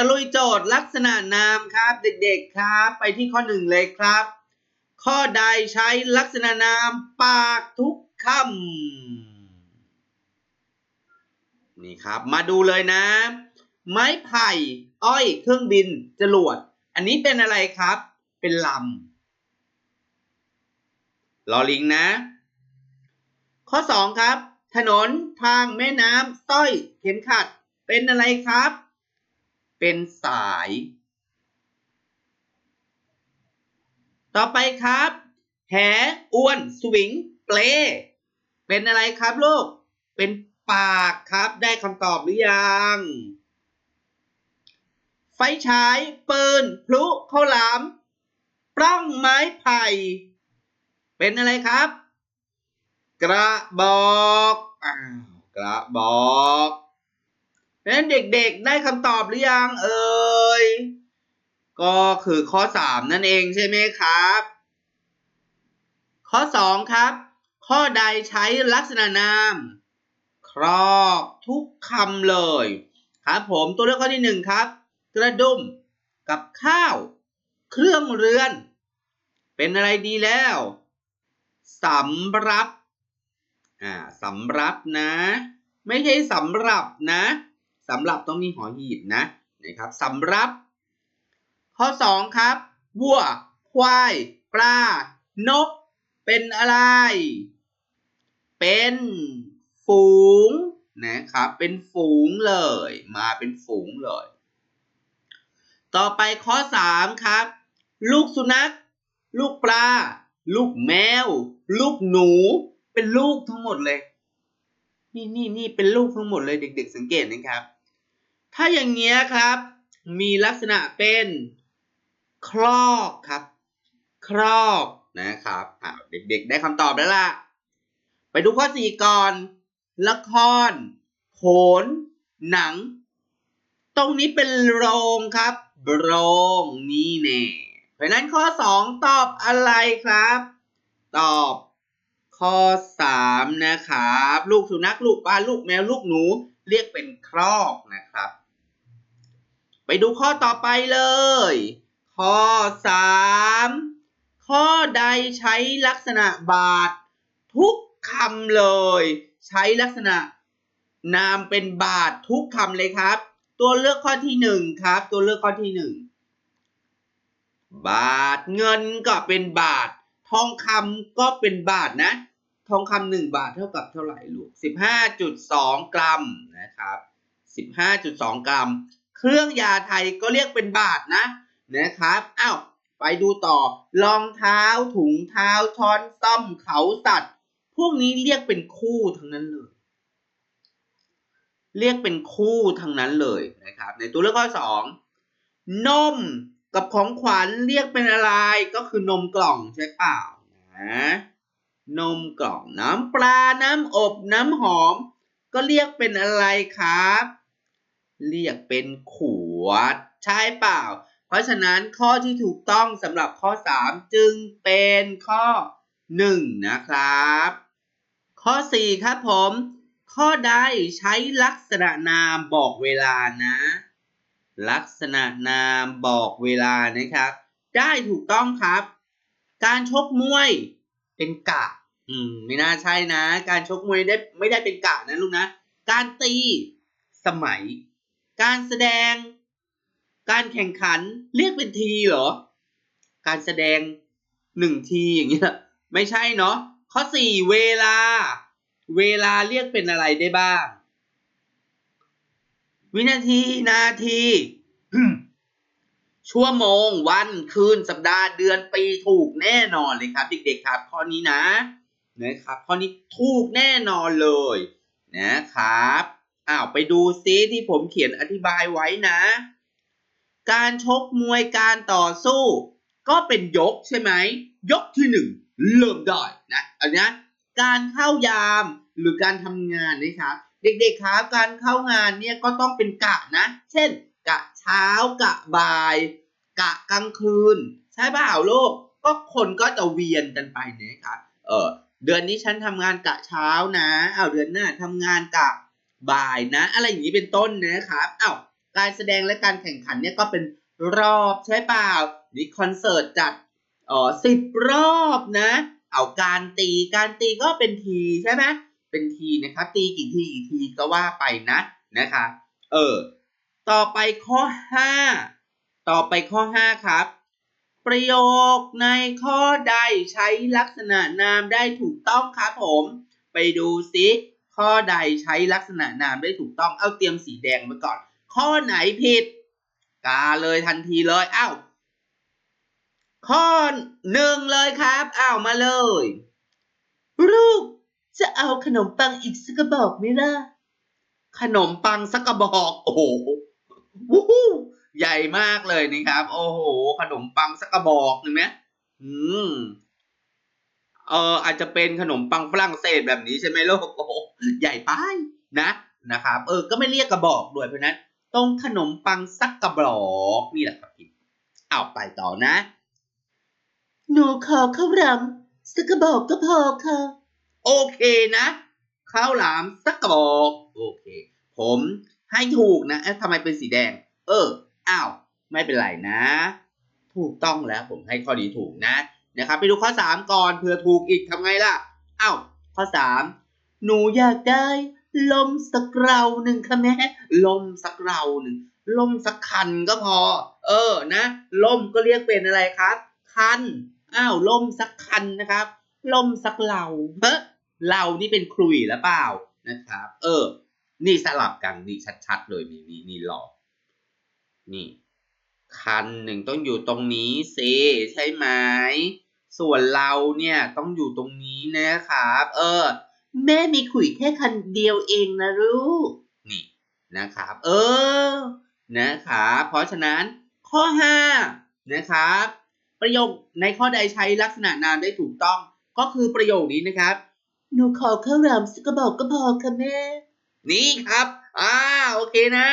ตะลุยโจทย์ลักษณะนามครับ เด็กๆครับ ไปที่ข้อหนึ่งเลยครับ ข้อใดใช้ลักษณะนามปากทุกคำนี่ครับ มาดูเลยนะ ไม้ไผ่อ้อย เครื่องบินจรวด อันนี้เป็นอะไรครับ เป็นลำลอลิงนะ ข้อ2ครับ ถนนทางแม่น้ำสร้อยเข็มขัด เป็นอะไรครับ เป็นสาย ต่อไปครับ แหอ้วนสวิงเปลเป็นอะไรครับลูก เป็นปากครับได้คำตอบหรือยัง ไฟฉายปืนพลุข้าวหลามปล้องไม้ไผ่ เป็นอะไรครับ กระบอกอ้าวกระบอก นั้นเด็กๆได้คำตอบหรือยังเอ่ยก็คือข้อ 3 นั่นเองใช่ไหมครับ ข้อ 2 ครับ ข้อใดใช้ลักษณะนาม ครอบทุกคำเลยครับผมตัวเลือกข้อที่ 1 ครับ กระดุมกับข้าว เครื่องเรือน เป็นอะไรดีแล้วสำรับอ่าสำรับนะ ไม่ใช่สำรับนะ สำหรับต้องมีหอหีบนะนะครับสำหรับ ข้อ 2 ครับ วัว ควาย ปลา นก เป็นอะไร เป็นฝูงนะครับเป็นฝูงเลย มาเป็นฝูงเลย ต่อไปข้อ 3 ครับ ลูกสุนัข ลูกปลา ลูกแมว ลูกหนู เป็นลูกทั้งหมดเลย นี่นี่นี่เป็นลูกทั้งหมดเลยเด็ก ๆ สังเกตนะครับ ถ้าอย่างเงี้ยครับ มีลักษณะเป็นครอกครับครอกนะครับอ้าเด็กๆได้คำตอบแล้วล่ะ ไปดูข้อสี่ก่อน ละคร โขน หนัง ตรงนี้เป็นโรงครับ โรงนี่แน่เพราะฉะนั้นข้อสองตอบอะไรครับ ตอบข้อสามนะครับ ลูกสุนัขลูกปลาลูกแมวลูกหนูเรียกเป็นครอกนะครับ ไปดูข้อต่อไปเลย ข้อสามข้อใดใช้ลักษณะบาท ทุกคำเลย ใช้ลักษณะนามเป็นบาททุกคำเลยครับ ตัวเลือกข้อที่หนึ่งครับ ตัวเลือกข้อที่หนึ่งบาทเงินก็เป็นบาท ทองคำก็เป็นบาทนะ ทองคำหนึ่งบาทเท่ากับเท่าไหร่ลูกสิบห้าจุดสองกรัมนะครับสิบห้าจุดสองกรัม เครื่องยาไทยก็เรียกเป็นบาทนะนะครับอ้าวไปดูต่อรองเท้าถุงเท้าช้อนซ่อมเขาสัตว์ พวกนี้เรียกเป็นคู่ทั้งนั้นเลย เรียกเป็นคู่ทั้งนั้นเลยนะครับ ในตัวเลือกข้อสองนมกับของขวัญเรียกเป็นอะไรก็คือนมกล่องใช่เปล่านะนมกล่องน้ำปลาน้ำอบน้ำหอม ก็เรียกเป็นอะไรครับ เรียกเป็นขวด ใช่เปล่า เพราะฉะนั้นข้อที่ถูกต้องสำหรับข้อ 3 จึงเป็นข้อ 1 นะครับ ข้อ 4 ครับผม ข้อใดใช้ลักษณะนามบอกเวลานะ ลักษณะนามบอกเวลานะครับ ได้ถูกต้องครับ การชกมวยเป็นกะอืมไม่น่าใช่นะ การชกมวยได้ไม่ได้เป็นกะนะลูกนะ การตีสมัย การแสดง การแข่งขันเรียกเป็นทีเหรอ การแสดงหนึ่งทีอย่างเงี้ยไม่ใช่เนาะข้อสี่เวลา เวลาเรียกเป็นอะไรได้บ้าง วินาทีนาทีชั่วโมง วันคืนสัปดาห์เดือนปีถูกแน่นอนเลยครับ เด็กๆครับข้อนี้นะนะครับข้อนี้ถูกแน่นอนเลยนะครับ อ้าวไปดูซิที่ผมเขียนอธิบายไว้นะ การชกมวยการต่อสู้ ก็เป็นยกใช่ไหม ยกที่หนึ่งเริ่มได้นะอันนี้การเข้ายามหรือการทำงานนะครับเด็กๆครับการเข้างานเนี่ยก็ต้องเป็นกะนะ เช่น กะเช้ากะบ่าย กะกลางคืน ใช่เปล่าลูกก็คนก็จะเวียนกันไปนะครับเออเดือนนี้ฉันทำงานกะเช้านะเอาเดือนหน้าทำงานกะ บ่ายนะ อะไรอย่างนี้เป็นต้นนะครับเอาการแสดงและการแข่งขันเนี่ยก็เป็นรอบใช่เปล่านี่คอนเสิร์ตจัดอ๋อสิบรอบนะเอาการตีการตีก็เป็นทีใช่ไหมเป็นทีนะครับ ตีกี่ทีกี่ทีก็ว่าไปนะนะคะเออต่อไปข้อห้าต่อไปข้อห้าครับ ประโยคในข้อใดใช้ลักษณะนามได้ถูกต้องครับผม ไปดูซิ ข้อใดใช้ลักษณะนามได้ถูกต้อง เอาเตรียมสีแดงไว้ก่อน ข้อไหนผิด กาเลยทันทีเลย เอ้า ข้อหนึ่งเลยครับ เอ้ามาเลย ลูกจะเอาขนมปังอีกสักกระบอกไหมล่ะ ขนมปังสักกระบอก โอ้โหวู้ฮู้ใหญ่มากเลยนะครับ โอ้โห ขนมปังสักกระบอกเห็นไหมอืม เอออาจจะเป็นขนมปังฝรั่งเศสแบบนี้ใช่ไหมลูกโอ้โหใหญ่ไปนะนะครับเออก็ไม่เรียกกระบอกด้วยเพราะนั้นต้องขนมปังสักกระบอกนี่แหละครับพี่เอาไปต่อนะ หนูขอข้าวหลามสักกระบอกก็พอค่ะ โอเคนะข้าวหลามสักกระบอกโอเค ผมให้ถูกนะเอ๊ะทำไมเป็นสีแดง เอออ้าวไม่เป็นไรนะ ถูกต้องแล้วผมให้ข้อนี้ถูกนะ นะครับไปดูข้อ 3 ก่อนเผื่อถูกอีกทำไงล่ะอ้าวข้อ 3 หนูอยากได้ ลมสักเราหนึ่งค่ะแม่ลมสักเราหนึ่งลมสักคันก็พอ เออนะลมก็เรียกเป็นอะไรครับ คันอ้าวลมสักคันนะครับ ลมสักเราเฮ้เรานี่เป็นครุยแล้วเปล่านะครับ เออ นี่สลับกันนี่ชัดๆเลยนี่นี่นี่หลอกนี่ คันหนึ่งต้องอยู่ตรงนี้สิใช่ไหมส่วนเราเนี่ยต้องอยู่ตรงนี้นะครับ เออ แม่มีขุยแค่คันเดียวเองนะลูกนี่นะครับ เออนะครับเพราะฉะนั้นข้อ5นะครับประโยคในข้อใดใช้ลักษณะนามได้ถูกต้องก็คือประโยคนี้นะครับ หนูขอข้าวหลามสักกระบอกก็พอค่ะแม่ นี่ครับ อ่า โอเคนะ